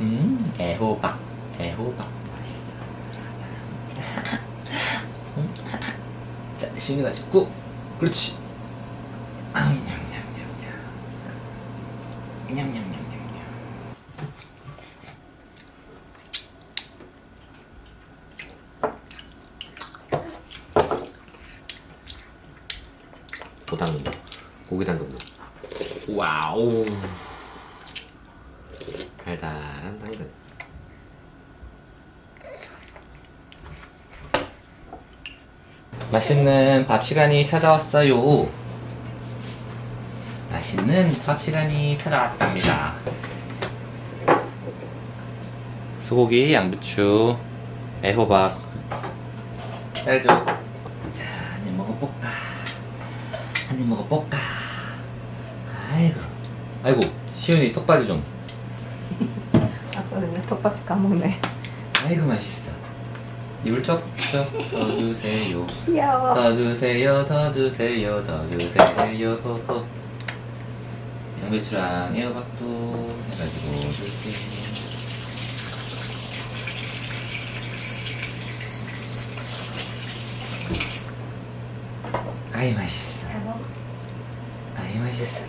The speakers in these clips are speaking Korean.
음, 애호박, 애호박. 맛있어. 음. 자, 시윤이가 짚고, 그렇지. 아, 냠냠냠냠. 담근다. 고기 담근다. 와우. 달달한 당근. 맛있는 밥 시간이 찾아왔어요. 맛있는 밥 시간이 찾아왔답니다. 소고기, 양배추, 애호박, 쌀 좀. 자, 한 입 먹어볼까? 한 입 먹어볼까? 아이고, 아이고, 시윤이 턱받이 좀. 턱받이 까먹네. 아이고 맛있어. 입을 쩍쩍 더 주세요. 귀여워. 더 주세요, 더 주세요, 더 주세요. 양배추랑 애호박도 해가지고 줄게. 아이 맛있어. 잘 먹어. 아이 맛있어.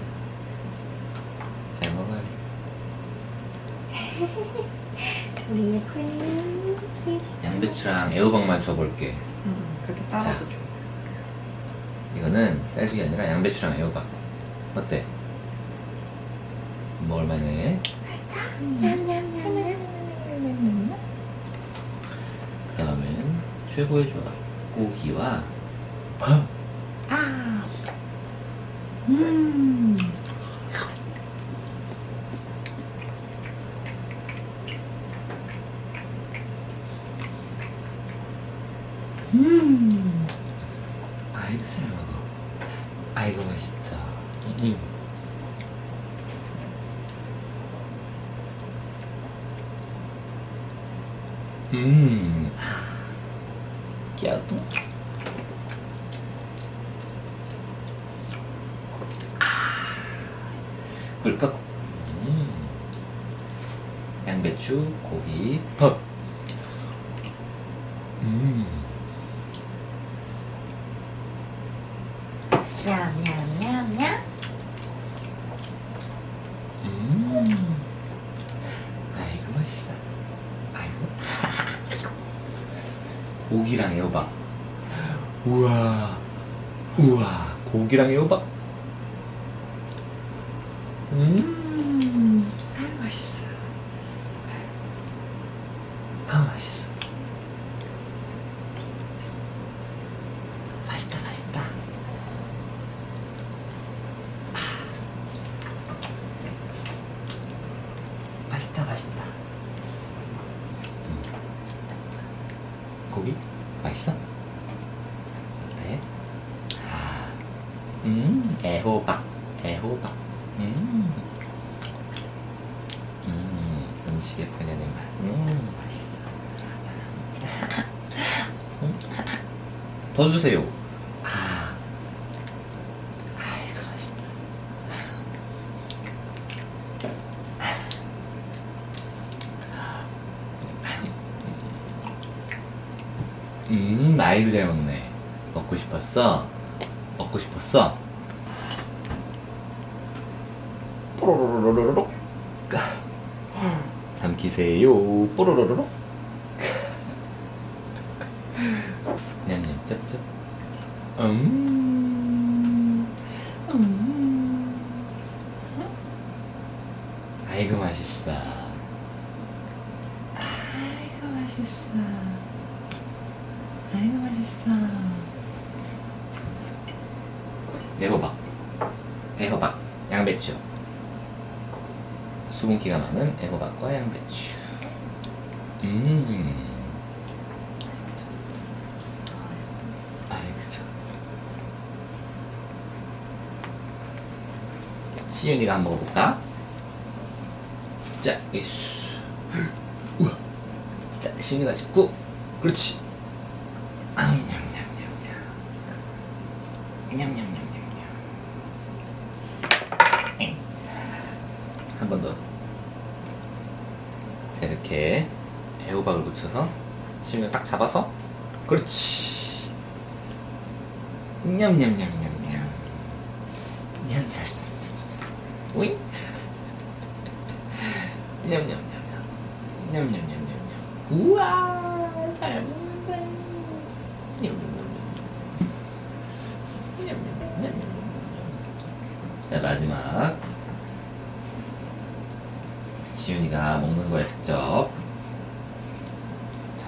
잘 먹어요. 우리 예쁜이. 양배추랑 애호박만 줘볼게. 음, 그렇게 따라도 좋아. 이거는 쌀죽이 아니라 양배추랑 애호박. 어때? 먹을만해. 그 다음엔 최고의 조합. 고기와 밥. 아. 음. 음. 아이고 잘 먹어. 아이고 맛있다. 음. 음. 끼야도. 꿀꺽. 음. 양배추, 고기, 밥. 음. 냠냠냠냠. 음. 아이고 맛있어. 아이고. 고기랑 애호박. 우와. 우와. 고기랑 애호박. 음. 아이고 맛있어. 아 맛있어. 맛있다 맛있다. 맛있다 맛있다 음. 고기 맛있어? 어때? 아, 음 애호박 애호박 음, 음 음식에 편연한 맛 음, 맛있어 음. 더 주세요 아 아이고 맛있다 음, 아이고 잘 먹네. 먹고 싶었어? 먹고 싶었어? 뽀로로로로로 삼키세요. 뽀로로로로 냠냠 짭짭. 음. 음. 아이고 맛있어. 아이고 맛있어. 아이고 맛있어. 애호박, 애호박, 양배추. 수분기가 많은 애호박과 양배추. 음. 시윤이가 한번 먹어볼까? 자, 이수. 우와. 자, 시윤이가 짚고, 그렇지. 아, 냠냠냠냠. 냠냠냠냠냠. 한 번 더. 자 이렇게 애호박을 묻혀서 시윤이가 딱 잡아서 그렇지 냠냠냠냠 냠 냠냠냠 오잉 냠냠냠냠 냠냠냠냠냠 우와 잘 먹는다 냠냠냠냠 냠냠냠냠 자 마지막 시윤이가 먹는 거야 직접 자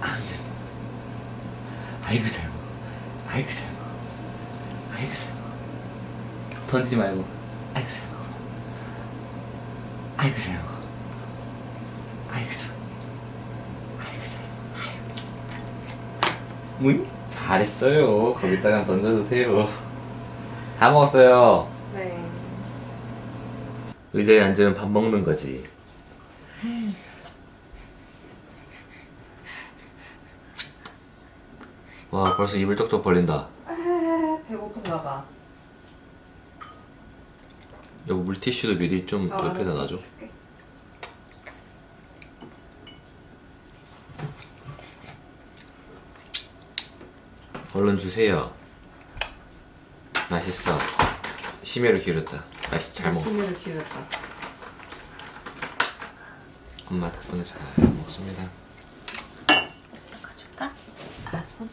아, 네. 아이고 잘 먹어 아이고 잘 먹어 아이고 잘 먹어 던지지 말고. 아이고 잘 먹어 아이고 잘 먹어 아이고 잘 아이고 잘 뭐니? 잘했어요. 거기다가 던져주세요. 다 먹었어요? 네. 의자에 앉으면 밥 먹는 거지. 와 벌써 입을 쩍쩍 벌린다. 배고픈가 봐. 여기 물티슈도 미리 좀 아, 옆에다 알았어. 놔줘. 줄게. 얼른 주세요. 맛있어. 심혈을 기울였다. 맛있어 잘 먹어. 심혈을 기울였다. 엄마 덕분에 잘 먹습니다. 가줄까? 아 손.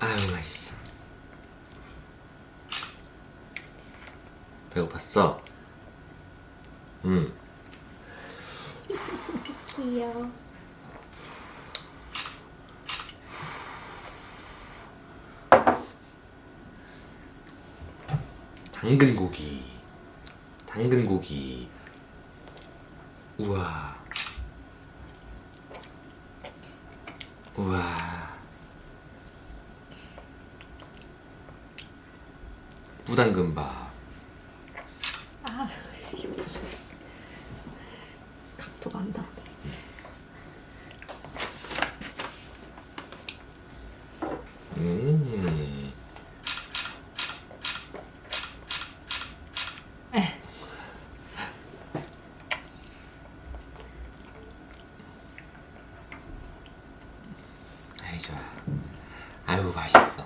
아유 맛있어. 배고팠어. 음. 귀여워. 당근 고기. 당근 고기. 우와. 우와. 무당근밥. 아 이거 보세요. 각도가 안 나. 음. 에. 아이 좋아. 아유 맛있어.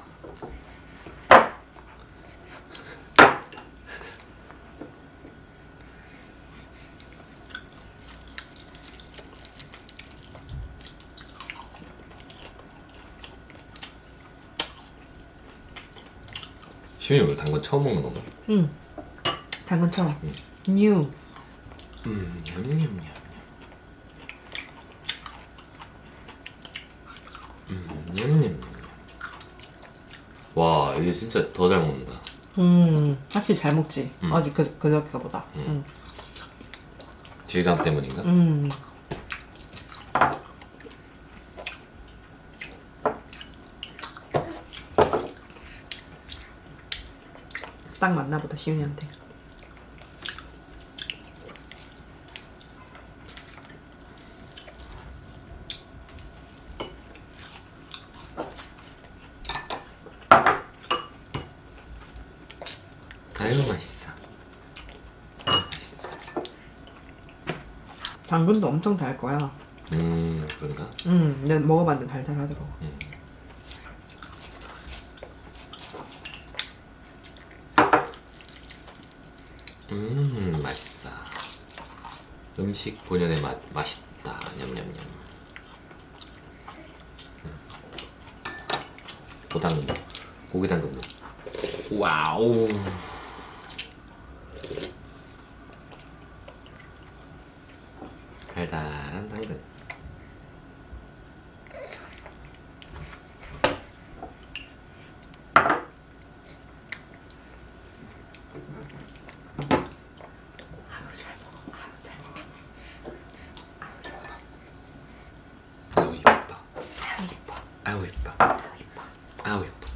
시윤이 오늘 당근 처음 먹는 건가? 응. 당근처럼. 응. 뉴. 음, 냠냠냠. 음, 냠냠. 와, 이게 진짜 더 잘 먹는다. 음 확실히 잘 먹지. 음. 어제 그 그저께보다. 음. 음. 질감 때문인가? 음. 딱 맞나 보다 시윤이한테. 아유, 맛있어. 맛있어. 당근도 엄청 달 거야. 음, 그런가? 음, 내가 먹어봤는데 달달하더라고. 음. 음, 맛있어. 음식 본연의 맛, 맛있다. 냠냠냠. 음. 도당근, 고기 당근. 와우. 달달한 당근. 아유 잘 먹어. 아유 잘 먹어. 아우 이뻐. 아유 예뻐. 아우 예뻐. 아우 이뻐.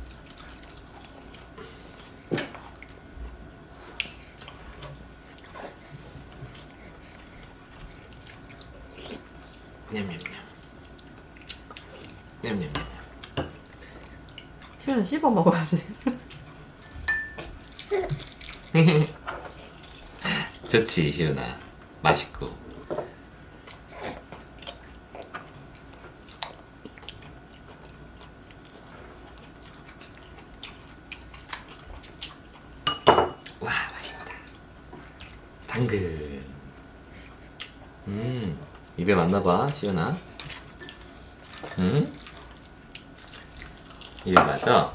냠냠냠. 냠냠냠. 시윤은 씹어 먹어야지. 좋지, 시윤아. 맛있고. 와, 맛있다. 당근. 음, 맞나봐, 시윤아. 음? 입에 맞아?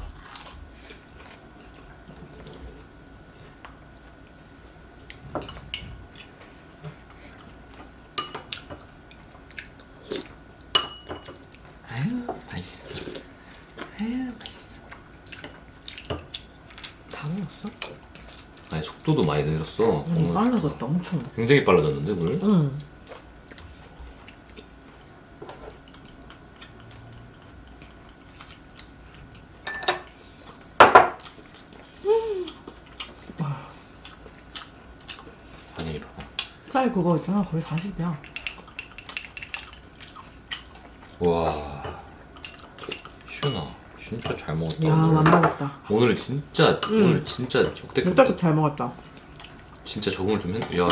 아유, 맛있어. 아유, 맛있어. 다 먹었어? 아니, 속도도 많이 늘었어. 응, 오늘 빨라졌다 엄청. 굉장히 빨라졌는데, 오늘? 응. 아니, 봐봐. 쌀 그거 있잖아 거의 40이야. 와. 시윤아, 진짜 잘 먹었다. 야 오늘. 만나겠다. 오늘 진짜, 응. 오늘 진짜 역대급. 물떡이 잘 먹었다. 진짜 적응을 좀 했, 야.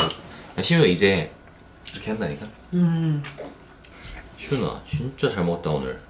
야, 시윤아, 이제 이렇게 한다니까? 음. 시윤아, 진짜 잘 먹었다, 오늘. 굿!